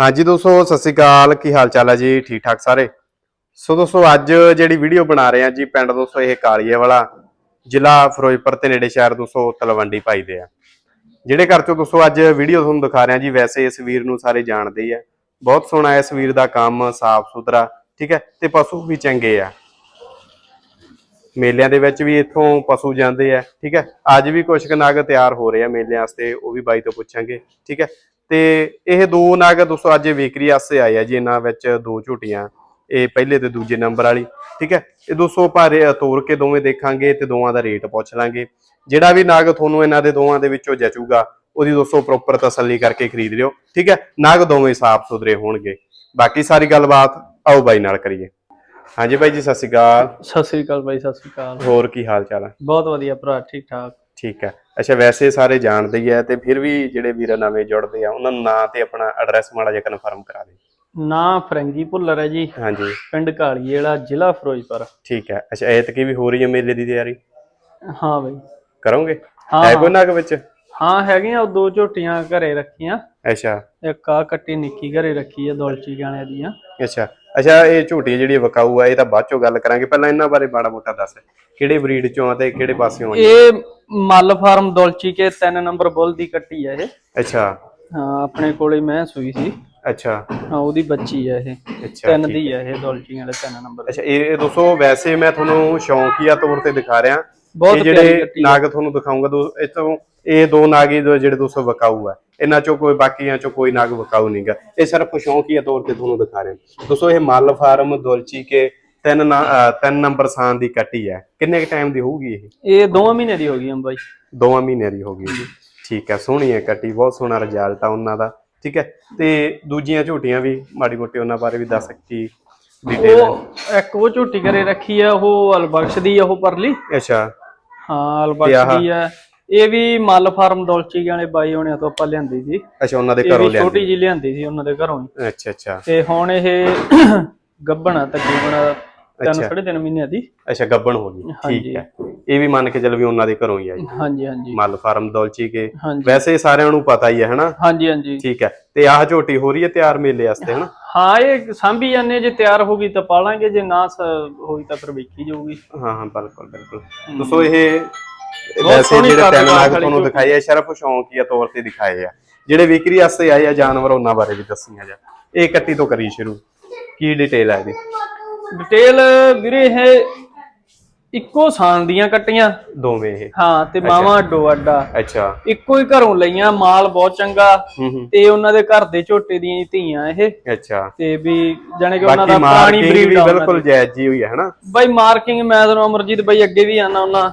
ਹਾਂਜੀ ਦੋਸਤੋ, ਸਤਿ ਸ੍ਰੀ ਅਕਾਲ। ਕੀ ਹਾਲ ਚਾਲ ਹੈ ਜੀ? ਠੀਕ ਠਾਕ ਸਾਰੇ? ਸੋ ਦੋਸਤੋ, ਅੱਜ ਜਿਹੜੀ ਵੀਡੀਓ ਬਣਾ ਰਹੇ ਆ ਜੀ, ਪਿੰਡ ਦੋਸਤੋ, ਇਹ ਕਾਲੀਏ ਵਾਲਾ ਜ਼ਿਲ੍ਹਾ ਫਿਰੋਜ਼ਪੁਰ ਤੇ ਨੇੜੇ ਸ਼ਹਿਰ ਦੋਸਤੋ, ਤਲਵੰਡੀ ਪਾਈ ਦੇ ਆ। ਜਿਹੜੇ ਘਰ ਚੋਂ ਦੋਸਤੋ, ਅੱਜ ਵੀਡੀਓ ਤੁਹਾਨੂੰ ਦਿਖਾ ਰਹੇ ਆ ਜੀ, ਵੈਸੇ ਇਸ ਵੀਰ ਨੂੰ ਸਾਰੇ ਜਾਣਦੇ ਹੀ ਆ। ਬਹੁਤ ਸੋਹਣਾ ਇਸ ਵੀਰ ਦਾ ਕੰਮ ਸਾਫ਼ ਸੁਥਰਾ ਠੀਕ ਹੈ ਤੇ ਪਸ਼ੂ ਵੀ ਚੰਗੇ ਆ। ਮੇਲਿਆਂ ਦੇ ਵਿੱਚ ਵੀ ਇੱਥੋਂ ਪਸ਼ੂ ਜਾਂਦੇ ਆ, ਠੀਕ ਹੈ ਅੱਜ ਵੀ ਕੁਝ ਕੁ ਤਿਆਰ ਹੋ ਰਹੇ ਆ ਮੇਲਿਆਂ ਵਾਸਤੇ, ਉਹ ਵੀ ਬਾਈ ਤੋਂ ਪੁੱਛਾਂਗੇ, ਠੀਕ ਹੈ ਤੇ ਇਹ ਦੋ ਨਗ ਦੋਸਤੋ ਅੱਜ ਵਿਕਰੀ ਵਾਸਤੇ ਆਏ ਆ ਜੀ ਇਹਨਾਂ ਵਿੱਚ ਦੋ ਝੂਟੀਆਂ ਇਹ ਪਹਿਲੇ ਤੇ ਦੂਜੇ ਨੰਬਰ ਵਾਲੀ ਠੀਕ ਹੈ? ਇਹ ਦੋਸਤੋ ਭਾਰੇ ਤੋੜ ਕੇ ਦੋਵੇਂ ਦੇਖਾਂਗੇ ਤੇ ਦੋਵਾਂ ਦਾ ਰੇਟ ਪੁੱਛ ਲਾਂਗੇ। ਜਿਹੜਾ ਵੀ ਨਗ ਤੁਹਾਨੂੰ ਇਹਨਾਂ ਦੇ ਦੋਵਾਂ ਦੇ ਵਿੱਚੋਂ ਜਚੂਗਾ ਉਹਦੀ ਦੋਸਤੋ ਪ੍ਰੋਪਰ ਤਸੱਲੀ ਕਰਕੇ ਖਰੀਦ ਲਿਓ ਠੀਕ ਹੈ? ਨਗ ਦੋਵੇਂ ਸਾਫ਼ ਸੁਥਰੇ ਹੋਣਗੇ। ਬਾਕੀ ਸਾਰੀ ਗੱਲਬਾਤ ਆਓ ਬਾਈ ਨਾਲ ਕਰੀਏ। ਹਾਂਜੀ ਬਾਈ ਜੀ ਸਤਿ ਸ਼੍ਰੀ ਅਕਾਲ। ਸਤਿ ਸ੍ਰੀ ਅਕਾਲ ਬਾਈ ਸਤਿ ਸ੍ਰੀ ਅਕਾਲ। ਹੋਰ ਕੀ ਹਾਲ ਚਾਲ ਹੈ ਬਹੁਤ ਵਧੀਆ ਭਰਾ ਠੀਕ ਠਾਕ ਠੀਕ ਹੈ। ਅੱਛਾ ਵੈਸੇ ਸਾਰੇ ਜਾਣਦੇ ਹੀ ਆ ਤੇ ਫਿਰ ਵੀ ਜਿਹੜੇ ਵੀਰ ਨਵੇਂ ਜੁੜਦੇ ਆ ਉਹਨਾਂ ਨੂੰ ਨਾਂ ਤੇ ਆਪਣਾ ਐਡਰੈਸ ਮਾੜਾ ਜਿਹਾ ਕਨਫਰਮ ਕਰਾ ਦੇ ਨਾਂ ਫਰੰਗੀ ਭੁੱਲਰ ਹੈ ਜੀ। ਹਾਂਜੀ। ਪਿੰਡ ਕਾਲੀਏ ਵਾਲਾ ਜ਼ਿਲ੍ਹਾ ਫਿਰੋਜ਼ਪੁਰ। ਠੀਕ ਹੈ। ਅੱਛਾ ਐਤਕੀ ਵੀ ਹੋ ਰਹੀ ਹੈ ਮੇਲੇ ਦੀ ਤਿਆਰੀ? ਹਾਂ ਬਾਈ। ਕਰੋਗੇ? ਹਾਂ। ਕੋਈ ਨਗ ਵਿੱਚ? ਹਾਂ ਹੈਗੀਆਂ ਉਹ ਦੋ ਝੋਟੀਆਂ ਘਰੇ ਰੱਖੀਆਂ। ਅੱਛਾ। ਇੱਕ ਆ ਕੱਟੀ ਨਿੱਕੀ ਘਰੇ ਰੱਖੀ ਆ ਦੌਲਚੀ ਗਾਣੇ ਦੀਆਂ ਅੱਛਾ। ਅੱਛਾ ਇਹ ਝੂਟੀ ਜਿਹੜੀ ਵਿਕਾਊ ਆ ਇਹ ਤਾਂ ਬਾਅਦ ਚੋਂ ਗੱਲ ਕਰਾਂਗੇ। ਪਹਿਲਾਂ ਇਹਨਾਂ ਬਾਰੇ ਮਾੜਾ ਮੋਟਾ ਦੱਸ। ਕਿਹੜੇ ਬਰੀਡ ਚੋਂ ਆ ਤੇ ਕਿਹੜੇ ਪਾਸਿਓਂ ਆ ਇਹ ਮੱਲ ਫਾਰਮ ਦੌਲਚੀ ਕੇ 3 ਨੰਬਰ ਬੁੱਲ ਦੀ ਕੱਟੀ ਆ ਇਹ। ਅੱਛਾ। ਹਾਂ ਆਪਣੇ ਕੋਲੇ ਮੈਂ ਸੂਈ ਸੀ। ਅੱਛਾ। ਹਾਂ ਉਹਦੀ ਬੱਚੀ ਆ ਇਹ। ਤਿੰਨ। ਦੀ ਆ ਇਹ ਦੌਲਚੀ ਵਾਲੇ 3 ਨੰਬਰ। ਅੱਛਾ ਇਹ ਦੋਸਤੋ ਵੈਸੇ ਮੈਂ ਤੁਹਾਨੂੰ ਸ਼ੌਂਕੀਆ ਤੌਰ ਤੇ ਦਿਖਾ ਰਿਹਾ। ਬਹੁਤ ਜਿਹੜੇ। ਨਾਗ ਤੁਹਾਨੂੰ ਦਿਖਾਉਂਗਾ ਦੋ ਇਹ ਤੋਂ ਇਹ ਦੋ ਨਾਗ ਜਿਹੜੇ ਦੋਸਤੋ ਵਿਕਾਊ ਆ। ਇਹਨਾਂ ਚੋਂ ਕੋਈ ਬਾਕੀਆਂ ਚੋਂ ਕੋਈ ਨਾਗ ਵਿਕਾਊ ਨਹੀਂਗਾ ਇਹ ਸਿਰਫ ਸ਼ੌਂਕੀਆ ਤੌਰ ਤੇ ਤੁਹਾਨੂੰ ਦਿਖਾ ਰਿਹਾ। ਦੋਸਤੋ ਇਹ ਮੱਲ ਫਾਰਮ ਦੁਲਚੀ ਕੇ ਤਿੰਨ ਨਾ- ਅਹ ਤਿੰਨ ਨੰਬਰ ਸਾਨ ਦੀ ਕੱਟੀ ਹੈ। ਕਿੰਨੇ ਕ ਟਾਈਮ ਦੀ ਹੋਊਗੀ ਇਹ? ਇਹ 2 ਮਹੀਨੇ ਦੀ ਹੋ ਗਈ ਅੰਬਾਈ। ਦੋਵਾਂ ਮਹੀਨਿਆਂ ਦੀ ਹੋਗੀ ਠੀਕ ਹੈ ਸੋਹਣੀ ਹੈ ਕੱਟੀ ਬਹੁਤ ਸੋਹਣਾ ਰਿਜ਼ਲਟ ਆ ਉਹਨਾਂ ਦਾ। ਠੀਕ ਹੈ ਤੇ ਦੂਜੀਆਂ ਝੂਟੀਆਂ ਵੀ ਮਾੜੀ ਮੋਟੀ ਉਹਨਾਂ ਬਾਰੇ ਵੀ ਦੱਸ ਕੀ ਡਿਟੇਲ ਉਹ ਇੱਕ ਉਹ ਝੋਟੀ ਘਰੇ ਰੱਖੀ ਆ ਉਹ ਅਲਬਖਸ਼ ਦੀ ਆ ਉਹ ਪਰਲੀ। ਅੱਛਾ। ਹਾਂ ਅਲਬਖਸ਼ ਦੀ ਆ। ਇਹ ਵੀ ਮੱਲ ਫਾਰਮ ਦੌਲਚੀ ਵਾਲੇ ਬਾਈ ਹੋਣਿਆਂ ਤੋਂ ਆਪਾਂ ਲਿਆਂਦੀ ਸੀ। ਅੱਛਾ ਉਹਨਾਂ ਦੇ ਇਹ ਘਰੋਂ ਵੀ ਲਿਆਂਦੀ। ਛੋਟੀ ਜਿਹੀ ਲਿਆਂਦੀ ਸੀ ਉਹਨਾਂ ਦੇ ਘਰੋਂ ਹੀ। ਅੱਛਾ ਅੱਛਾ। ਤੇ ਹੁਣ ਇਹ ਗੱਭਣ ਆ ਤਕਰੀਬਨ ਤਿੰਨ। ਸਾਢੇ ਤਿੰਨ ਮਹੀਨਿਆਂ ਦੀ। ਅੱਛਾ ਗੱਬਣ ਹੋ ਗਈ। ਠੀਕ ਹੈ। ਇਹ ਵੀ ਮੰਨ ਕੇ ਚੱਲ ਵੀ ਉਹਨਾਂ ਦੇ ਘਰੋਂ ਹੀ ਆਈ ਹਾਂਜੀ ਹਾਂਜੀ। ਮੱਲ ਫਾਰਮ ਦੌਲਚੀ ਕੇ। ਵੈਸੇ ਸਾਰਿਆਂ ਨੂੰ ਪਤਾ ਹੀ ਹੈ ਹਨਾ? ਹਾਂਜੀ ਹਾਂਜੀ। ਠੀਕ ਹੈ। ਤੇ ਆਹ ਝੋਟੀ ਹੋ ਰਹੀ ਹੈ ਤਿਆਰ ਮੇਲੇ ਵਾਸਤੇ ਹਨਾ? ਹਾਂ ਇਹ ਸਾਂਭੀ ਜਾਂਦੇ ਜੇ ਤਿਆਰ ਹੋ ਗਈ ਤਾਂ ਪਾਲਾਂਗੇ ਜੇ ਨਾ ਹੋਈ ਤਾਂ ਫਿਰ ਵੇਖੀ ਜਾਊਗੀ। ਹਾਂ ਹਾਂ ਬਿਲਕੁਲ ਬਿਲਕੁਲ। ਦੋਸਤੋ ਇਹ ਵੈਸੇ ਜਿਹੜੇ ਤਿੰਨ ਨਾਗ ਤੁਹਾਨੂੰ। ਦਿਖਾਏ ਆ ਸਿਰਫ ਸ਼ੌਂਕੀਆ ਤੌਰ ਤੇ ਦਿਖਾਏ ਆ। ਜਿਹੜੇ ਵਿਕਰੀ ਵਾਸਤੇ ਆਏ ਆ ਜਾਨਵਰ ਉਹਨਾਂ ਬਾਰੇ ਵੀ ਦੱਸੀਆਂ ਜਾ। ਇਹ ਕੱਟੀ ਤੋਂ ਕਰੀ ਸ਼ੁਰੂ। ਕੀ ਡਿਟੇਲ ਹੈ ਇਹਦੀ? ਡਿਟੇਲ ਵੀਰੇ ਇਹ ਇੱਕੋ ਸਾਨ ਦੀਆਂ ਕੱਟੀਆਂ। ਦੋਵੇਂ ਇਹ। ਹਾਂ ਤੇ ਮਾਵਾ ਅੱਡੋ ਅੱਡਾ ਅੱਛਾ। ਇੱਕੋ ਹੀ ਘਰੋਂ ਲਈਆਂ ਮਾਲ ਬਹੁਤ ਚੰਗਾ। ਤੇ ਉਹਨਾਂ ਦੇ ਘਰ ਦੇ ਝੋਟੇ ਦੀਆਂ ਹੀ ਧੀਆਂ ਇਹ। ਅੱਛਾ। ਤੇ ਵੀ ਜਾਣੇ ਕਿ ਉਹਨਾਂ ਦਾ ਪੁਰਾਣੀ ਬਰੀਡ ਵੀ ਬਿਲਕੁਲ ਜਾਇਜ਼ ਜੀ ਹੋਈ ਹੈ ਹਨਾ? ਬਾਈ ਮਾਰਕਿੰਗ ਮੈਂ ਤੁਹਾਨੂੰ ਅਮਰਜੀਤ ਬਾਈ ਅੱਗੇ ਵੀ ਆਨਾ ਉਹਨਾਂ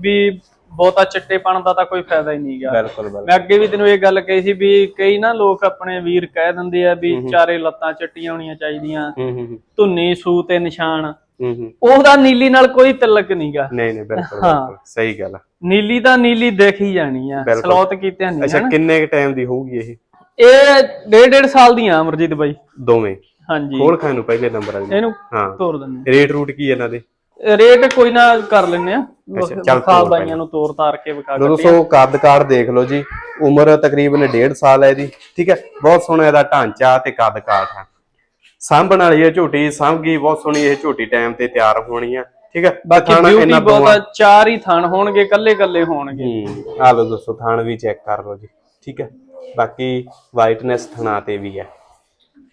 ਵੀ ਬਹੁਤਾ ਚਿੱਟੇਪਣ ਦਾ ਤਾਂ ਕੋਈ ਫਾਇਦਾ ਹੀ ਨਹੀਂਗਾ। ਬਿਲਕੁਲ ਬਿਲਕੁਲ। ਮੈਂ ਅੱਗੇ ਵੀ ਤੈਨੂੰ ਇਹ ਗੱਲ ਕਹੀ ਸੀ ਵੀ ਕਈ ਨਾ ਲੋਕ ਆਪਣੇ ਵੀਰ ਕਹਿ ਦਿੰਦੇ ਆ ਵੀ ਚਾਰੇ ਲੱਤਾਂ ਚਿੱਟੀਆਂ ਹੋਣੀਆਂ ਚਾਹੀਦੀਆਂ। ਹੂੰ ਹੂੰ ਹੂੰ, ਧੁੰਨੀ ਸੂ ਤੇ ਨਿਸ਼ਾਨ। ਹੂੰ ਹੂੰ। ਉਹਦਾ ਨੀਲੀ ਨਾਲ ਕੋਈ ਤਲਕ ਨਹੀਂਗਾ। ਨਹੀਂ ਨਹੀਂ ਬਿਲਕੁਲ ਹਾਂ। ਬਿਲਕੁਲ। ਸਹੀ ਗੱਲ ਆ। ਨੀਲੀ ਤਾਂ ਨੀਲੀ ਦੇਖ ਹੀ ਜਾਣੀ ਆ। ਬਿਲਕੁਲ। ਸਲੋਤ ਕੀਤੇ ਨਹੀਂ ਅੱਛਾ ਕਿੰਨੇ ਟਾਈਮ ਦੀ ਹੋਊਗੀ ਇਹ? ਇਹ ਡੇਢ ਡੇਢ ਸਾਲ ਦੀਆਂ ਅਮਰਜੀਤ ਬਾਈ। ਦੋਵੇਂ? ਹਾਂਜੀ। ਖੋਲ ਖਾਨ ਨੂੰ ਪਹਿਲੇ ਨੰਬਰ ਵਾਲੀ ਇਹਨੂੰ ਹਾਂ। ਤੋਰ ਦਿੰਦੇ ਰੇਟ ਰੂਟ ਕੀ ਇਹਨਾਂ ਦੇ? ਆ। ਰੇਟ ਕੋਈ ਨਾ ਕਰ ਲੈਨੇ ਆ। ਚੱਲ ਵਿਖਾ ਤੋਰ ਬਾਈਆਂ ਨੂੰ ਤੋਰ ਤਾਰ ਕੇ ਵਿਖਾ ਕੇ ਦੋਸਤੋ ਕੱਦ ਕਾਰ ਦੇਖ ਲਓ ਜੀ। ਉਮਰ ਤਕਰੀਬਨ 1.5 ਸਾਲ ਹੈ ਇਹਦੀ ਠੀਕ ਹੈ? ਬਹੁਤ ਸੋਹਣਾ ਇਹਦਾ ਢਾਂਚਾ ਤੇ ਕੱਦ ਕਾਠ ਹੈ ਸਾਂਭਣ ਵਾਲੀ ਇਹ ਝੋਟੀ ਸਾਂਭਗੀ ਬਹੁਤ ਸੋਹਣੀ ਇਹ ਝੋਟੀ ਟਾਈਮ ਤੇ ਤਿਆਰ ਹੋਣੀ ਆ। ਠੀਕ ਹੈ? ਬਾਕੀ ਬਿਊਟੀ ਬਹੁਤ ਚਾਰ ਹੀ ਥਣ ਹੋਣਗੇ ਕੱਲੇ ਕੱਲੇ ਹੋਣਗੇ। ਆ ਲਓ ਦੋਸਤੋ ਥਣ ਵੀ ਚੈੱਕ ਕਰ ਲਓ ਜੀ। ਠੀਕ ਹੈ? ਬਾਕੀ ਵਾਈਟਨੈਸ ਥਣਾ ਤੇ ਵੀ ਹੈ।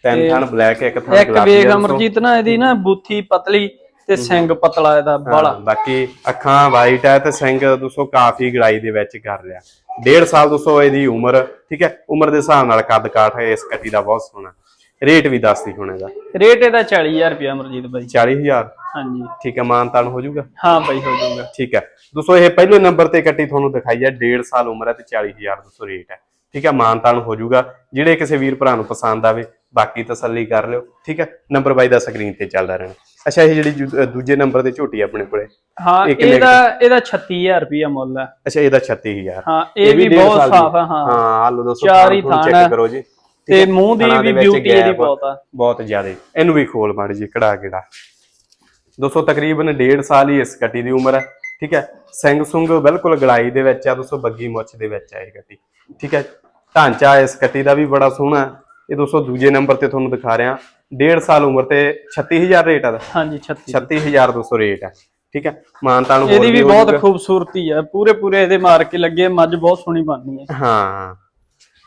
ਤਿੰਨ ਥਣ ਬਲੈਕ ਇੱਕ ਥਣ ਇੱਕ ਗੁਲਾਬੀ ਵੇਖ ਹੈ ਦੋਸਤੋ। ਅਮਰਜੀਤ ਨਾ ਇਹਦੀ ਨਾ ਬੂਥੀ ਪਤਲੀ ਤੇ ਸਿੰਘ ਪਤਲਾ ਇਹਦਾ ਬਾਲਾ। ਬਾਕੀ ਅੱਖਾਂ ਵਾਈਟ ਹੈ ਤੇ ਸਿੰਘ ਦੋਸਤੋ ਕਾਫੀ ਗੜਾਈ ਦੇ ਵਿੱਚ ਕਰ ਲਿਆ ਡੇਢ ਸਾਲ ਦੋਸਤੋ ਇਹਦੀ ਉਮਰ ਠੀਕ ਹੈ? ਉਮਰ ਦੇ ਹਿਸਾਬ ਨਾਲ ਕੱਦ ਕਾਠ ਹੈ ਇਸ ਕੱਟੀ ਦਾ ਬਹੁਤ ਸੋਹਣਾ। ਰੇਟ ਵੀ ਦੱਸਦੀ ਹੁਣ ਇਹਦਾ। ਰੇਟ ਇਹਦਾ 40000 ਰੁਪਇਆ ਅਮਰਜੀਤ ਬਾਈ। 40000 ਹਾਂਜੀ। ਠੀਕ ਹੈ ਮਾਨਤਾਨ ਹੋ ਜਾਊਗਾ? ਹਾਂ ਬਾਈ ਹੋ ਜਾਊਗਾ। ਠੀਕ ਹੈ। ਦੋਸਤੋ ਇਹ ਪਹਿਲੇ ਨੰਬਰ ਤੇ ਕੱਟੀ ਤੁਹਾਨੂੰ ਦਿਖਾਈ ਹੈ 1.5 ਸਾਲ ਉਮਰ ਹੈ ਤੇ 40000 ਦੋਸਤੋ ਰੇਟ ਹੈ। ਠੀਕ ਹੈ ਮਾਨਤਾਨ ਹੋ ਜਾਊਗਾ। ਜਿਹੜੇ ਕਿਸੇ ਵੀਰ ਭਰਾ ਨੂੰ ਪਸੰਦ ਆਵੇ ਬਾਕੀ ਤਸੱਲੀ ਕਰ ਲਿਓ। ਠੀਕ ਹੈ ਨੰਬਰ ਬਾਈ ਦਾ ਸਕਰੀਨ ਤੇ ਚੱਲਦਾ ਰਹਿਣਾ। ਅੱਛਾ ਇਹ ਜਿਹੜੀ ਜੂ- ਦੂਜੇ ਨੰਬਰ ਤੇ ਝੋਟੀ ਆਪਣੇ ਕੋਲੇ। ਹਾਂ ਇਹਦਾ ਇਹਦਾ 36000 ਰੁਪਇਆ ਮੁੱਲ ਹੈ। ਅੱਛਾ ਇਹਦਾ 36000 ਹਾਂ ਇਹ ਵੀ ਡੇਢ ਬਹੁਤ ਸਾਲ ਦੀ। ਸਾਫ਼ ਹੈ ਹਾਂ। ਹਾਂ ਆ ਲਓ ਦੋਸਤੋ ਚਾਰ ਹੀ ਥਣ ਚੈੱਕ। ਕਰੋ ਜੀ। ਠੀਕ ਤੇ ਹੈ? ਮੂੰਹ ਦੀ ਥਣਾਂ ਦੇ ਵੀ ਵਿੱਚ ਬਿਊਟੀ ਇਹਦੀ gap ਬਹੁਤ ਆ। ਬਹੁਤ ਜ਼ਿਆਦਾ। ਇਹਨੂੰ ਵੀ ਖੋਲ ਮਾੜੀ ਜੀ ਕੜਾ ਕਿੜਾ ਦੋਸਤੋ ਤਕਰੀਬਨ 1.5 ਸਾਲ ਹੀ ਇਸ ਕੱਟੀ ਦੀ ਉਮਰ ਹੈ ਠੀਕ ਹੈ? ਸਿੰਘ ਸੁੰਗ ਬਿਲਕੁਲ ਗਲਾਈ ਦੇ ਵਿੱਚ ਆ ਦੋਸਤੋ ਬੱਗੀ ਮੁੱਛ ਦੇ ਵਿੱਚ ਆ ਇਹ ਕੱਟੀ ਠੀਕ ਹੈ? ਢਾਂਚਾ ਇਸ ਕੱਟੀ ਦਾ ਵੀ ਬੜਾ ਸੋਹਣਾ ਹੈ। ਇਹ ਦੋਸਤੋ ਦੂਜੇ ਨੰਬਰ ਤੇ ਤੁਹਾਨੂੰ ਦਿਖਾ ਰਿਹਾ। 1.5 ਸਾਲ ਉਮਰ ਤੇ 36000 ਰੇਟ ਆ ਹਾਂਜੀ 36 36200 ਰੇਟ ਹੈ ਠੀਕ ਹੈ ਮਾਨਤਾਨ ਹੋਰ ਇਹਦੀ ਵੀ ਬਹੁਤ। ਖੂਬਸੂਰਤੀ ਹੈ ਪੂਰੇ ਪੂਰੇ ਇਹਦੇ ਮਾਰ ਕੇ ਲੱਗੇ ਮੱਝ ਬਹੁਤ ਸੋਹਣੀ ਬਣਨੀ ਹੈ ਹਾਂ।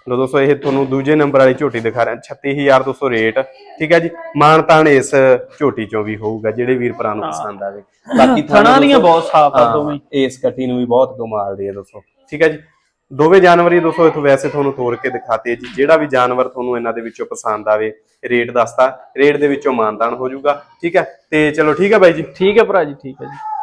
ਲੋ ਦੋਸਤੋ ਇਹ ਤੁਹਾਨੂੰ ਦੂਜੇ ਨੰਬਰ ਵਾਲੀ ਝੋਟੀ ਦਿਖਾ ਰਿਹਾ। 36200 ਰੇਟ ਠੀਕ ਹੈ ਜੀ? ਮਾਨਤਾਨ ਇਸ ਝੋਟੀ ਚੋਂ ਵੀ ਹੋਊਗਾ ਜਿਹੜੇ ਵੀਰ ਭਰਾ ਨੂੰ ਪਸੰਦ ਆਵੇ। ਬਾਕੀ ਥਣਾ ਦੀਆਂ ਬਹੁਤ ਸਾਫ਼ ਆ ਦੋਵੇਂ। ਇਸ ਕੱਟੀ ਨੂੰ ਵੀ ਬਹੁਤ ਕਮਾਲ ਦੀ ਹੈ ਦੋਸਤੋ ਠੀਕ ਹੈ ਜੀ? ਦੋਵੇਂ ਜਾਨਵਰ ਹੀ ਦੋਸਤੋ ਇਥੋਂ ਵੈਸੇ ਤੁਹਾਨੂੰ ਤੋੜ ਕੇ ਦਿਖਾਤੇ ਜੀ। ਜਿਹੜਾ ਵੀ ਜਾਨਵਰ ਤੁਹਾਨੂੰ ਇਹਨਾਂ ਦੇ ਵਿੱਚੋਂ ਪਸੰਦ ਆਵੇ, ਰੇਟ ਦੱਸਤਾ। ਰੇਟ ਦੇ ਵਿੱਚੋਂ ਮਾਨਦਾਨ ਹੋ ਜਾਊਗਾ। ਠੀਕ ਹੈ? ਤੇ ਚਲੋ ਠੀਕ ਹੈ ਬਾਈ ਜੀ? ਠੀਕ ਹੈ ਭਰਾ ਜੀ, ਠੀਕ ਹੈ ਜੀ।